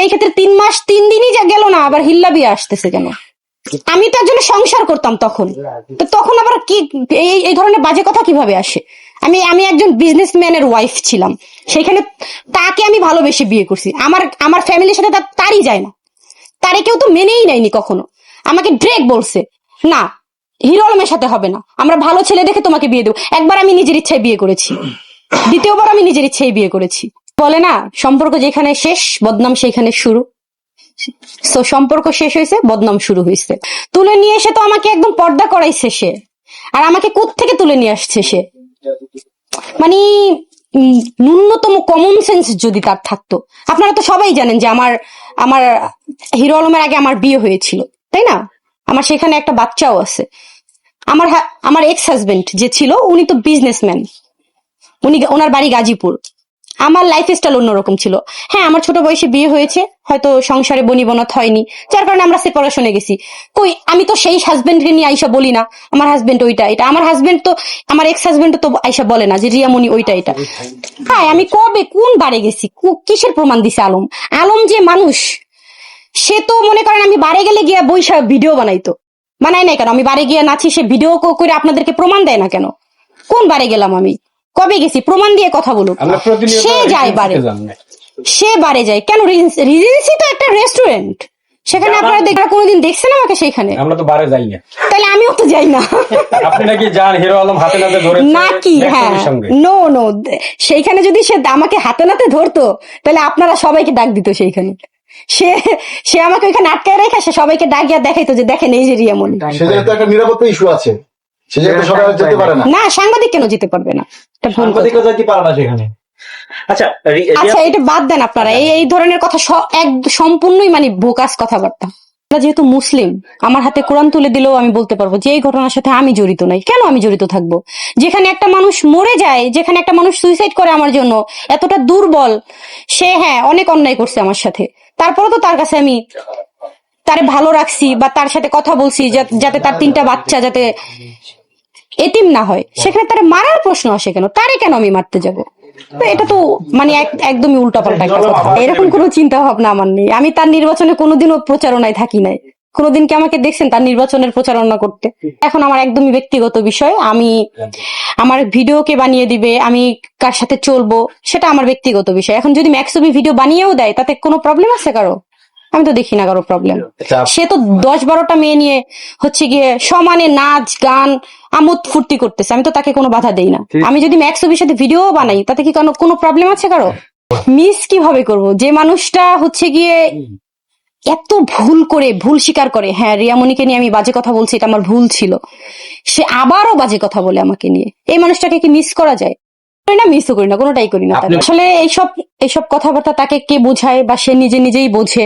সেই ক্ষেত্রে তিন মাস, তিন দিনই যা গেল না, আবার হিল্লা বিয়ে আসতেছে কেন? আমি তার জন্য সংসার করতাম তখন। তো তখন আবার কি, এই এই ধরনের বাজে কথা কীভাবে আসে? আমি আমি একজন বিজনেসম্যানের ওয়াইফ ছিলাম। সেখানে তাকে আমি ভালোবেসে বিয়ে করছি। আমার আমার ফ্যামিলির সাথে তার, তারই যায় না। তারে কেউ তো মেনেই নেয়নি কখনো। আমাকে ড্রেক বলছে, না, হিরো আলমের সাথে হবে না। আমরা ভালো ছেলে দেখে তোমাকে বিয়ে দেবো। একবার আমি নিজের ইচ্ছায় বিয়ে করেছি। দ্বিতীয়বার আমি নিজের ইচ্ছায় বিয়ে করেছি। বলে না, সম্পর্ক যেখানে শেষ, বদনাম সেখানে শুরু। তো সম্পর্ক শেষ হয়েছে, বদনাম শুরু হয়েছে। তুলে নিয়ে এসে তো আমাকে একদম পর্দা করাইছে সে। আর আমাকে থেকে তুলে নিয়ে আসছে সে? মানে ন্যূনতম কমন সেন্স যদি তার থাকতো। আপনারা তো সবাই জানেন যে আমার আমার হিরো আলমের আগে আমার বিয়ে হয়েছিল, তাই না? আমার সেখানে একটা বাচ্চাও আছে। আমার আমার এক্স হাজবেন্ড যে ছিল, উনি তো বিজনেসম্যান উনি, ওনার বাড়ি গাজীপুর। আমার লাইফ স্টাইল অন্যরকম ছিল। হ্যাঁ আমার ছোট বয়সে বিয়ে হয়েছে, হয়তো সংসারে বনি বনত হয়নি, যার কারণে আমরা সেপারেশনে গেছি। কই, আমি তো সেই হাজবেন্ডকে নিয়ে আইসা বলি না, আমার হাজবেন্ড ওইটা, এটা। আমার হাজবেন্ড তো, আমার এক্স হাজবেন্ড তো আইসা বলে না যে রিয়ামণি ওইটা, এটা। হ্যাঁ আমি কবে, কোন বারে গেছি? কিসের প্রমাণ দিছে আলম? আলম যে মানুষ, সে তো মনে করেন আমি বারে গেলে গিয়া বৈশা ভিডিও বানাইতো। বানাই নাই কেন? আমি বারে গিয়া নাচি, সে ভিডিও করে আপনাদেরকে প্রমাণ দেয় না কেন? কোন বারে গেলাম আমি? কবে গেছি? প্রমাণ দিয়ে কথা বলুক। সে যায় বারে। সে বারে যায়। কেন? রিজেন্সি তো একটা রেস্টুরেন্ট সেখানে আপনারা দেখরা কোনোদিন দেখছেন আমাকে সেখানে আমরা তো বারে যাই না। তাহলে আমিও তো যাই না। আপনি নাকি যান হিরো আলম হাতে নাতে ধরে নাকি? হ্যাঁ। নো নো সেইখানে যদি সে আমাকে হাতে নাতে ধরতো তাহলে আপনারা সবাইকে ডাক দিত সেইখানে। সে সে আমাকে ওইখানে আটকায় রেখে সে সবাইকে ডাকিয়া দেখাইতো যে দেখেন এই যে রিয়ামন সে জায়গায় তো একটা নিরাপত্তা ইস্যু আছে। সে জায়গায় তো যেতে পারে না। না। সাংবাদিক কেন যেতে পারবে না? সাংবাদিকতা কি পারে না সেখানে। আচ্ছা আচ্ছা এটা বাদ দেন আপনারা। এই এই ধরনের কথা এক সম্পূর্ণই মানে বোকাস কথাবার্তা। আমরা যেহেতু মুসলিম আমার হাতে কোরআন তুলে দিলেও আমি বলতে পারব যে এই ঘটনার সাথে আমি জড়িত নাই। কেন আমি জড়িত থাকব? যেখানে একটা মানুষ মরে যায় যেখানে একটা মানুষ সুইসাইড করে আমার জন্য এতটা দুর্বল সে হ্যাঁ অনেক অন্যায় করছে আমার সাথে। তারপরে তো তার কাছে আমি তারে ভালো রাখছি বা তার সাথে কথা বলছি যাতে তার তিনটা বাচ্চা যাতে এতিম না হয় সেখানে তার মারার প্রশ্ন আসে কেন? তারে কেন আমি মারতে যাব? এটা তো মানে এক- একদমই উল্টাপাল্টা একটা কথা। এরকম কোনো চিন্তা ভাবনা আমার নেই। আমি তার নির্বাচনে কোনোদিনও প্রচারণায় থাকি নাই। কোনোদিন কি আমাকে দেখছেন তার নির্বাচনের প্রচারণা করতে? এখন আমার একদমই ব্যক্তিগত বিষয়। আমি আমার ভিডিওকে বানিয়ে দিবে আমি কার সাথে চলবো সেটা আমার ব্যক্তিগত বিষয়। এখন যদি ম্যাক্সবি ভিডিও বানিয়েও দেয় তাতে কোনো প্রবলেম আছে কারও? আমি তো দেখি না কারও প্রবলেম সে তো দশ বারোটা মেয়ে নিয়ে হচ্ছে গিয়ে সমানে নাচ গান আমোদ ফুর্তি করতেছে। আমি তো তাকে কোনো বাধা দেই না। আমি যদি ম্যাক্স ছবির সাথে ভিডিও বানাই তাতে কি কোনো কোনো প্রবলেম আছে কারও? মিস কীভাবে করব? যে মানুষটা হচ্ছে গিয়ে এত ভুল করে ভুল স্বীকার করে হ্যাঁ রিয়ামণিকে নিয়ে আমি বাজে কথা বলছি এটা আমার ভুল ছিল। সে আবারও বাজে কথা বলে আমাকে নিয়ে। এই মানুষটাকে কি মিস করা যায়? করি না মিসও করি না কোনোটাই করি না। আসলে এইসব এইসব কথাবার্তা তাকে কে বোঝায় বা সে নিজে নিজেই বোঝে?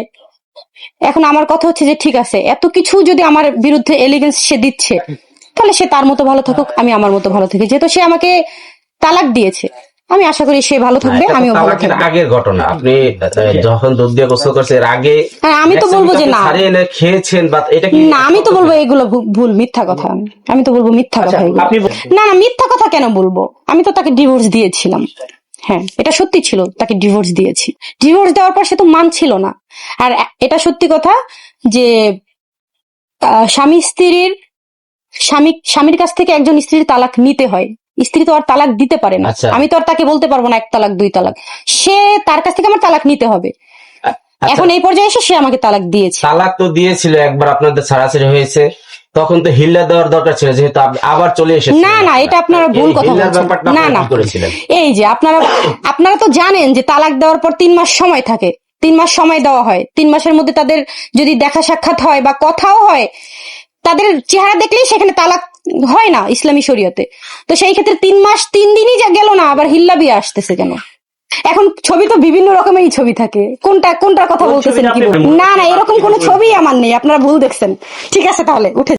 এখন আমার কথা হচ্ছে যে ঠিক আছে এত কিছু যদি আমার বিরুদ্ধে এলিগেন্স সে দিচ্ছে তাহলে সে তার মতো ভালো থাকুক আমি আমার মতো ভালো থাকি। যেহেতু সে আমাকে তালাক দিয়েছে আমি আশা করি সে ভালো থাকবে আমিও ভালো থাকব। আগের ঘটনা। আপনি যখন দুধ দিয়ে গোসল করছেন এর আগে হ্যাঁ আমি তো বলব যে না। এনে খেয়েছেন বা এটা কি না আমি তো বলব এগুলো ভুল মিথ্যা কথা। আমি তো বলব মিথ্যা আচ্ছা, কথা না না মিথ্যা কথা কেন বলব? আমি তো তাকে ডিভোর্স দিয়েছিলাম। হ্যাঁ এটা সত্যি ছিল তাকে ডিভোর্স দিয়েছি। ডিভোর্স দেওয়ার পর সে তো মানছিল না। আর এটা সত্যি কথা যে স্বামী স্ত্রীর স্বামী স্বামীর কাছ থেকে একজন স্ত্রীর তালাক নিতে হয়। স্ত্রী তো আর তালাক দিতে পারে না। আচ্ছা। আমি তো আর তাকে বলতে পারব না এক তালাক দুই তালাক। সে তার কাছ থেকে আমার তালাক নিতে হবে। আচ্ছা, এখন এই পর্যায়ে এসে সে আমাকে তালাক দিয়েছে। তালাক তো দিয়েছিল একবার আপনাদের ছাড়াছাড়ি হয়েছে। তখন তো হিল্লা দেওয়ার দরকার ছিল যেহেতু আপনি আবার চলে এসেছেন না না এটা আপনারা ভুল কথা বলছেন। না না। এই যে আপনারা আপনারা তো জানেন যে তালাক দেওয়ার পর তিন মাস সময় থাকে। তিন মাস সময় দেওয়া হয়। তিন মাসের মধ্যে তাদের যদি দেখা সাক্ষাৎ হয় বা কথাও হয় তাদের চেহারা দেখলেই সেখানে তালাক হয় না ইসলামী শরীয়তে। তো সেই ক্ষেত্রে তিন মাস তিন দিনই যা গেল না আবার হিল্লা বিয়ে আসতেছে কেন? এখন ছবি তো বিভিন্ন রকমেরই ছবি থাকে। কোনটা কোনটার কথা বলতেছেন কি না না এরকম কোনো ছবি আমার নেই আপনারা ভুল দেখছেন। ঠিক আছে তাহলে উঠে